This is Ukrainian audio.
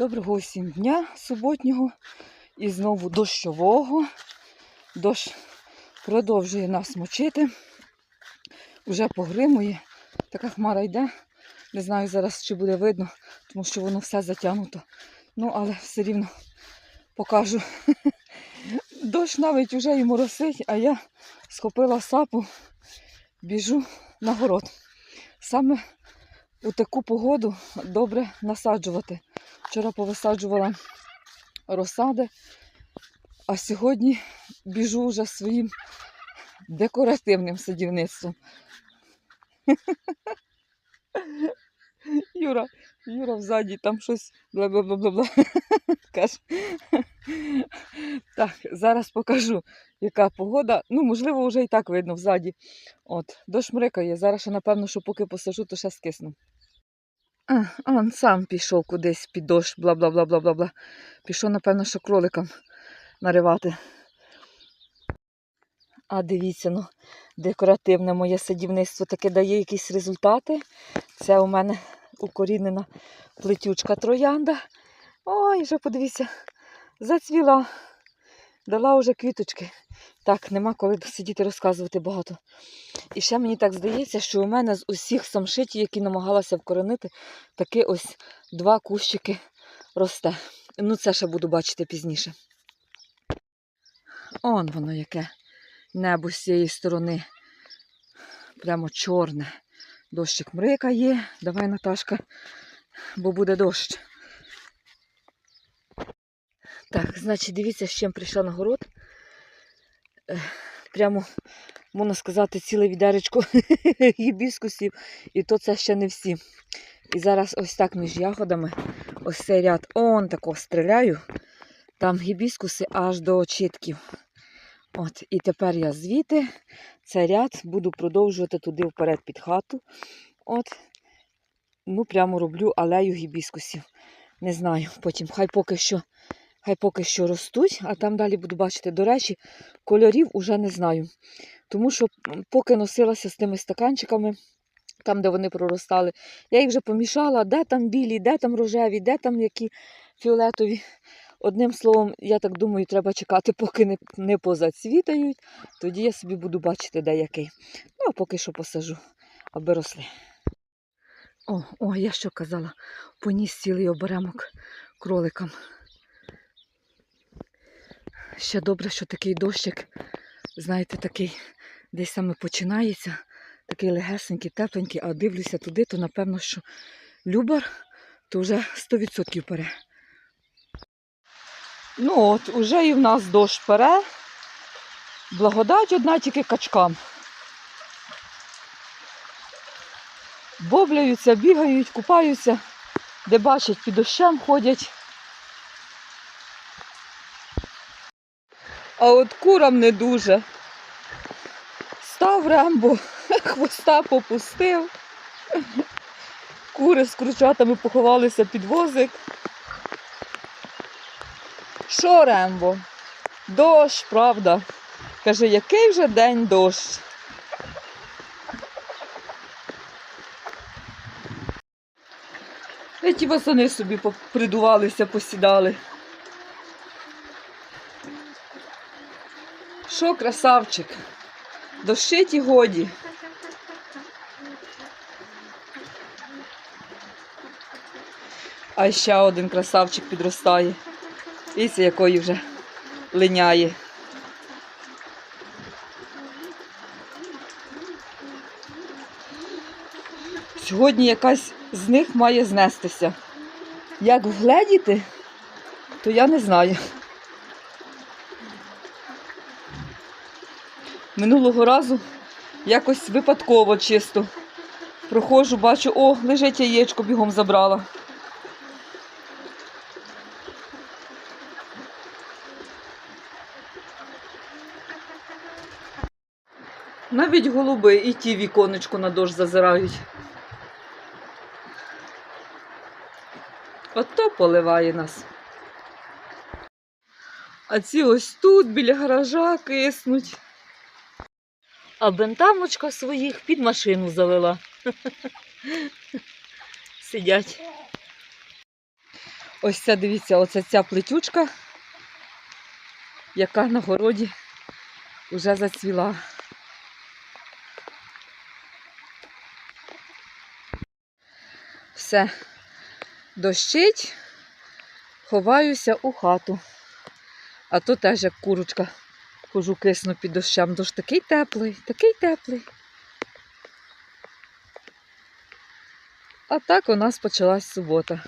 Доброго усім дня суботнього і знову дощового. Дощ продовжує нас мочити. Уже погримує. Така хмара йде. Не знаю зараз, чи буде видно, тому що воно все затягнуто. Ну, але все рівно покажу. Дощ навіть вже і моросить, а я схопила сапу, біжу на город. Саме у таку погоду добре насаджувати. Вчора повисаджувала розсади, а сьогодні біжу вже своїм декоративним садівництвом. Юра, Юра взаді там щось бла-бла-бла-бла. каже. Так, зараз покажу, яка погода. Ну, можливо, вже і так видно взаді. От, дощ мрикає. Зараз ще, напевно, що поки посажу, то ще скисну. А, он сам пішов кудись під дощ, бла-бла-бла-бла-бла-бла. Пішов, напевно, що кроликам наривати. А дивіться, ну, декоративне моє садівництво таке дає якісь результати. Це у мене укорінена плетючка троянда. Ой, вже подивіться, зацвіла, дала вже квіточки. Так, нема коли сидіти розказувати багато. І ще мені так здається, що у мене з усіх самшитів, які намагалася вкоренити, таки ось два кущики росте. Ну, це ще буду бачити пізніше. Он воно яке небо з цієї сторони. Прямо чорне. Дощик мрикає. Давай, Наташка, бо буде дощ. Так, значить, дивіться, з чим прийшла на город. Прямо, можна сказати, ціле відеречко гібіскусів. І то це ще не всі. І зараз ось так між ягодами, ось цей ряд, он тако стріляю. Там гібіскуси аж до очітків. От, і тепер я звідти цей ряд буду продовжувати туди вперед під хату. От, ну, прямо роблю алею гібіскусів. Не знаю, потім хай поки що, хай поки що ростуть, а там далі буду бачити. До речі, кольорів уже не знаю. Тому що поки носилася з тими стаканчиками, там, де вони проростали, я їх вже помішала, де там білі, де там рожеві, де там які фіолетові. Одним словом, я так думаю, треба чекати, поки не, не позацвітають. Тоді я собі буду бачити, де який. Ну, а поки що посажу, аби росли. О, о, я що казала, поніс цілий оберемок кроликам. Ще добре, що такий дощик, знаєте, такий десь саме починається, такий легесенький, тепленький, а дивлюся туди, то напевно, що любар, то вже 100% пере. Ну от, уже і в нас дощ пере. Благодать одна тільки качкам. Бобляються, бігають, купаються, де бачать під дощем ходять. А от курам не дуже. Став рембо, хвоста попустив. Кури з курчатами поховалися під возик. Що, Рембо? Дощ, правда. Каже, який вже день дощ. Ті восени собі придувалися, посідали. Що, красавчик? Дощить і годі. А ще один красавчик підростає. Дивіться, якої вже линяє. Сьогодні якась з них має знестися. Як вгледіти, то я не знаю. Минулого разу якось випадково чисто проходжу, бачу, о, лежить яєчко, бігом забрала. Навіть голуби і ті віконечко на дощ зазирають. Ото поливає нас. А ці ось тут біля гаража киснуть. А бентамочка своїх під машину завела. Сидять. Ось ця, дивіться, оце ця плетючка, яка на городі вже зацвіла. Все, дощить, ховаюся у хату. А то теж як курочка хожу кисну під дощем. Дощ такий теплий, такий теплий. А так у нас почалась субота.